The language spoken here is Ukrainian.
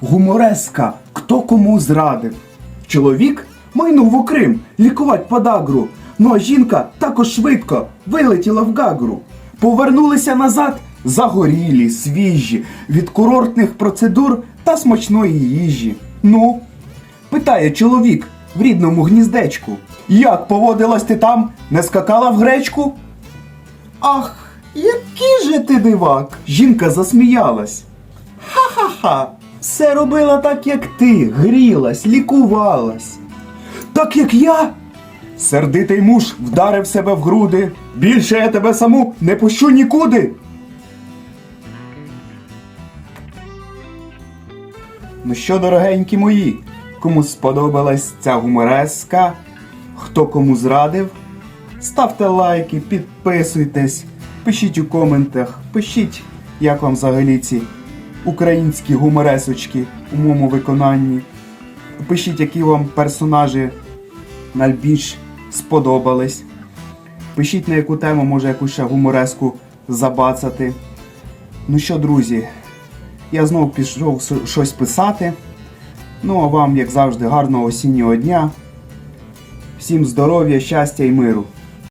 Гумореска, хто кому зрадив. Чоловік майнув у Крим лікувати подагру. Ну а жінка також швидко вилетіла в гагру. Повернулися назад загорілі, свіжі, від курортних процедур та смачної їжі. Ну, питає чоловік в рідному гніздечку. Як поводилась ти там? Не скакала в гречку? Ах, який же ти дивак! Жінка засміялась. Ха-ха-ха! Все робила так, як ти, грілась, лікувалась. Так як я? Сердитий муж вдарив себе в груди. Більше я тебе саму не пущу нікуди. Ну що, дорогенькі мої, кому сподобалась ця гумореска, хто кому зрадив, ставте лайки, підписуйтесь, пишіть у коментах, пишіть, як вам взагалі ці українські гуморесочки у моєму виконанні. Пишіть, які вам персонажі найбільш сподобались. Пишіть на яку тему, може якусь ще гумореску забацати. Ну що, друзі, я знову пішов щось писати. Ну а вам, як завжди, гарного осіннього дня. Всім здоров'я, щастя і миру.